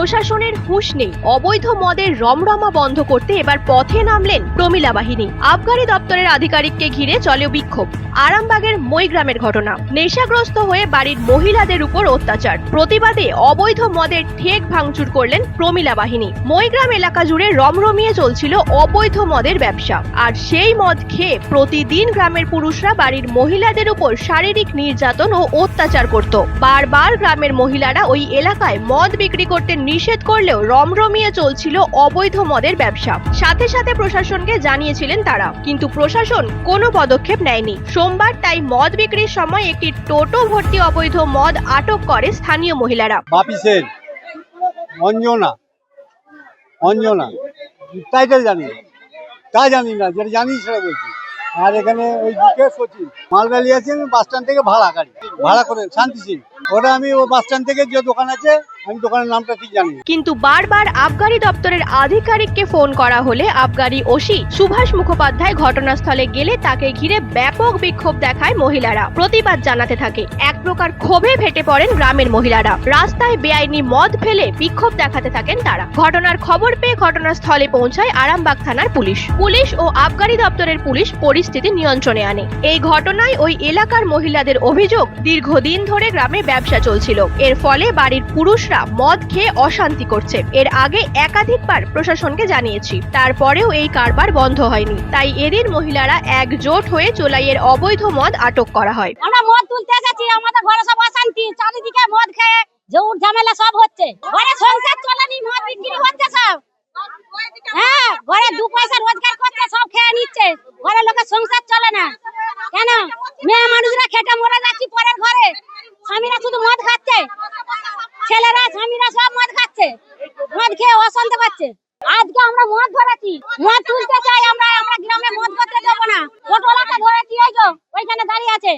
প্রশাসনের হুঁশ নেই। অবৈধ মদের রমরমা বন্ধ করতে এবার পথে নামলেন প্রমিলা বাহিনী। আবগারি দপ্তরের আধিকারিককে ঘিরে চলে বিক্ষোভ। আরামবাগের মইগ্রামের ঘটনা। নেশাগ্রস্ত হয়ে বাড়ির মহিলাদের উপর অত্যাচার। প্রতিবাদে অবৈধ মদের ঠেক ভাঙচুর করলেন প্রমিলা বাহিনী। মইগ্রাম এলাকা জুড়ে রমরমিয়ে চলছিল অবৈধ মদের ব্যবসা। আর সেই মদ খেয়ে প্রতিদিন গ্রামের পুরুষরা বাড়ির মহিলাদের উপর শারীরিক নির্যাতন ও অত্যাচার করত। বারবার গ্রামের মহিলারা ওই এলাকায় মদ বিক্রি করতে নিষেধ করলেও রমরমিয়ে চলছিল অবৈধ মদের ব্যবসা। সাথে সাথে প্রশাসনকে জানিয়েছিলেন তারা। কিন্তু প্রশাসন কোনো পদক্ষেপ নেয়নি। সোমবার তাই মদ বিক্রির সময় একটি টোটো ভর্তি অবৈধ মদ আটক করে স্থানীয় মহিলারা। বাপি সেন, অঞ্জনা অঞ্জনা টাইটেল জানি। তা জানি না, যেটা জানি সেটা বলছি। আর এখানে ওই দিকে সচিন আছে আমি বাস স্ট্যান্ড থেকে ভাড়া গাড়ি। ভাড়া করে, শান্তি সিং ওটা আমি ও বাস স্ট্যান্ড থেকে যে দোকান আছে কিন্তু বারবার আবগারি দপ্তরের আধিকারিককে ফোন করা হলে আবগারি ওসি সুভাষ মুখোপাধ্যায় ঘটনাস্থলে গেলে তাকে ঘিরে ব্যাপক বিক্ষোভ দেখায় মহিলারা। প্রতিবাদ জানাতে থাকে। এক প্রকার ক্ষোভে ফেটে পড়েন গ্রামের মহিলারা। রাস্তায় বেআইনি মদ ফেলে বিক্ষোভ দেখাতে থাকেন তারা। ঘটনার খবর পেয়ে ঘটনাস্থলে পৌঁছায় আরামবাগ থানার পুলিশ। পুলিশ ও আবগারি দপ্তরের পুলিশ পরিস্থিতি নিয়ন্ত্রণে আনে। এই ঘটনায় ওই এলাকার মহিলাদের অভিযোগ দীর্ঘদিন ধরে গ্রামে ব্যবসা চলছিল। এর ফলে বাড়ির পুরুষরা মদ খেয়ে অশান্তি করছে। এর আগে একাধিকবার প্রশাসনকে জানিয়েছি। তারপরেও এই কারবার বন্ধ হয়নি। তাই এদিন মহিলারা একজোট হয়ে চোলাইয়ের অবৈধ মদ আটক করা হয়। আমরা মদ তুলতে এসেছি। আমাদের ঘরে সব অশান্তি। চারিদিকে মদ খেয়ে জৌর ঝামেলা সব হচ্ছে। ঘরে সংসার চলেনি, মদ বিক্রি হচ্ছে সব। হ্যাঁ ঘরে দু পয়সা রোজগার করছে, সব খেয়ে নিচ্ছে। ঘরে লোকের সংসার চলে না। কেন? মেয়ে মানুষরা খেটে মরে যাচ্ছি পরের ঘরে। স্বামীরা শুধু মদ খাচ্ছে। ছেলেরা, স্বামীরা সব মদ খাচ্ছে। মদ খেয়ে অশান্তি পাচ্ছে। আজকে আমরা মদ ধরেছি। মদ তুলতে চাই আমরা আমরা গ্রামে মদ করতে দেবো না। টোটোলাকে ধরেছি ওই তো ওইখানে দাঁড়িয়ে আছে।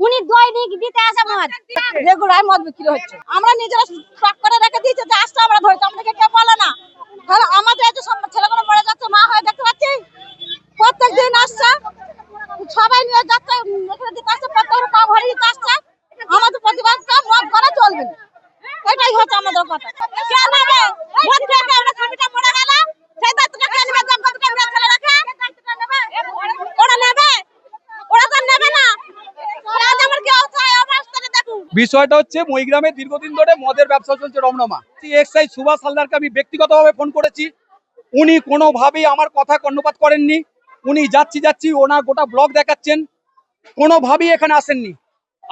উনি দৈনিক দিতে আসে মদ। রেগুলার মদ বিক্রি হচ্ছে। আমরা নিজেরা স্টক করে রেখে দিয়েছি যে, আসতে আমরা ধরেছি। আমাদেরকে কেউ বলে না। তাহলে আমাদের এই সব ছেলেগুলো মরে যাচ্ছে, মা হয়ে দেখতে পাচ্ছি? প্রত্যেক দিন আসছে। সবাই নিয়ে যাচ্ছে উম, এখানে দিতে আসছে প্রত্যেক পা ভরে দিতে আসছে আমাদের প্রতিবাদটা মদ করা চলবে না এটাই হচ্ছে আমাদের বিষয়টা হচ্ছে মহিগ্রামে দীর্ঘদিন ধরে মদের ব্যবসা চলছে রমরমা। এক্সাইজ সুভাষ হালদারকে আমি ব্যক্তিগতভাবে ফোন করেছি। উনি কোনোভাবেই আমার কথা কর্ণপাত করেননি। উনি যাচ্ছি যাচ্ছি ওনার গোটা ব্লগ দেখাচ্ছেন। কোনোভাবেই এখানে আসেননি।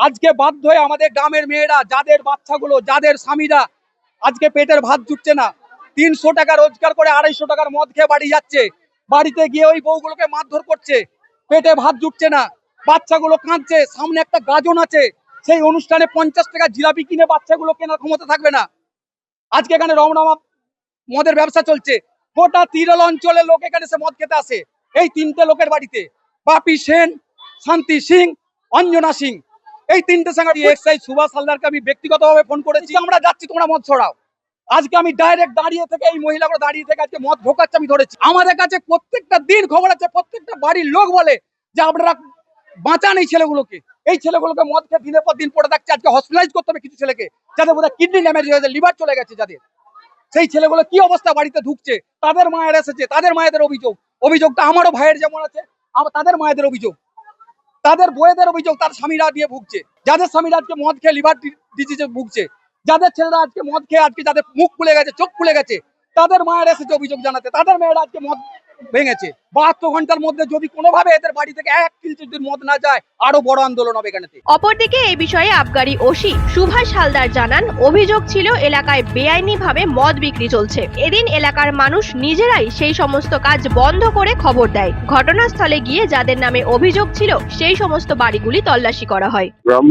আজকে বাধ্য হয়ে আমাদের গ্রামের মেয়েরা, যাদের বাচ্চাগুলো, যাদের স্বামীরা আজকে পেটের ভাত জুটছে না। তিনশো টাকা রোজগার করে আড়াইশো টাকার মদ খেয়ে বাড়ি যাচ্ছে। বাড়িতে গিয়ে ওই বউগুলোকে মারধর করছে। পেটে ভাত জুটছে না। বাচ্চাগুলো কাঁদছে। সামনে একটা গাজন আছে। সেই অনুষ্ঠানে পঞ্চাশ টাকা জিলাপি কিনে বাচ্চাগুলো কেনার ক্ষমতা থাকবে না। আজকে এখানে রমনামা মদের ব্যবসা চলছে। গোটা তিরল অঞ্চলের লোক এখানে সে মদ খেতে আসে। এই তিনটে লোকের বাড়িতে। বাপি সেন, শান্তি সিং, অঞ্জনা সিং। এই তিনটে সঙ্গে এক্সাইজ সুভাষ হালদারকে আমি ব্যক্তিগতভাবে ফোন করেছি। আমরা যাচ্ছি তোমরা মদ ছড়াও। আজকে আমি ডাইরেক্ট দাঁড়িয়ে থেকে এই মহিলাগুলো দাঁড়িয়ে থেকে আজকে মদ ঢোকাচ্ছে আমি ধরেছি। আমাদের কাছে প্রত্যেকটা দিন খবর আছে প্রত্যেকটা বাড়ির লোক বলে যে আপনারা বাঁচান এই ছেলেগুলোকে। এই ছেলেগুলোকে মদ খেয়ে দিনের পর দিন পড়ে থাকছে আজকে হসপিটালাইজ করতে হবে কিছু ছেলেকে যাদের বোধহয় কিডনি ড্যামেজ হয়েছে লিভার চলে গেছে যাদের। সেই ছেলেগুলো কি অবস্থা বাড়িতে ঢুকছে? তাদের মায়ের এসেছে তাদের মায়েদের অভিযোগ। অভিযোগটা আমারও ভাইয়ের যেমন আছে আমার তাদের মায়েদের অভিযোগ। তাদের বইয়েদের অভিযোগ, তার স্বামীরা দিয়ে ভুগছে। যাদের স্বামীরা আজকে মদ খেয়ে লিভার ডিজিজে ভুগছে, যাদের ছেলেরা আজকে মদ খেয়ে আজকে যাদের মুখ খুলে গেছে, চোখ খুলে গেছে, তাদের মায়ের এসেছে অভিযোগ জানাতে। তাদের মেয়েরা আজকে মদ ভেঙেছে। বাহাত্তর ঘণ্টার মধ্যে যদি কোনোভাবে এদের বাড়ি থেকে এক কিল যদি মদ না যায় আরও বড় আন্দোলন হবে এখানেতে। অপরদিকে এই বিষয়ে আবগারি ওসি সুভাষ হালদার জানান অভিযোগ ছিল এলাকায় বেআইনি ভাবে মদ বিক্রি চলছে। এদিন এলাকার মানুষ নিজেরাই সেই সমস্ত কাজ বন্ধ করে খবর দেয়। ঘটনাস্থলে গিয়ে যাদের নামে অভিযোগ ছিল সেই সমস্ত বাড়িগুলি তল্লাশি করা হয়। গ্রাম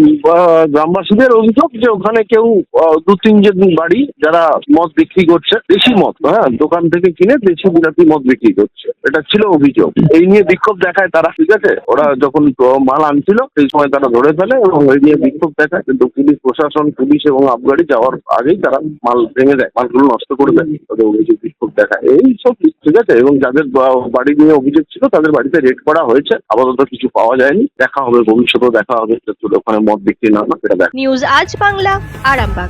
গ্রামবাসীদের অভিযোগ যে ওখানে কেউ আহ, দু তিনজন বাড়ি যারা মদ বিক্রি করছে দেশি মদ হ্যাঁ দোকান থেকে কিনে দেশি বিলাতি মদ বিক্রি করছে। এটা ছিল অভিযোগ। এই নিয়ে বিক্ষোভ দেখায় তারা, ঠিক আছে? ওরা যখন মাল আনছিল, সেই সময় তারা ধরে ফেলে এবং এই নিয়ে বিক্ষোভ দেখায়। কিন্তু পুলিশ, প্রশাসন, পুলিশ এবং আবগারি যাওয়ার আগেই তারা মাল ভেঙে দেয়, মালগুলো নষ্ট করে দেয়। তাদের অভিযোগ বিক্ষোভ দেখায়। এই সব, ঠিক আছে? এবং যাদের বাড়ি নিয়ে অভিযোগ ছিল, তাদের বাড়িতে রেড করা হয়েছে। আপাতত কিছু পাওয়া যায়নি। দেখা হবে, ভবিষ্যতেও দেখা হবে। ওখানে মদ বিক্রি না সেটা দেখা নিউজ আজ বাংলা, আরামবাগ।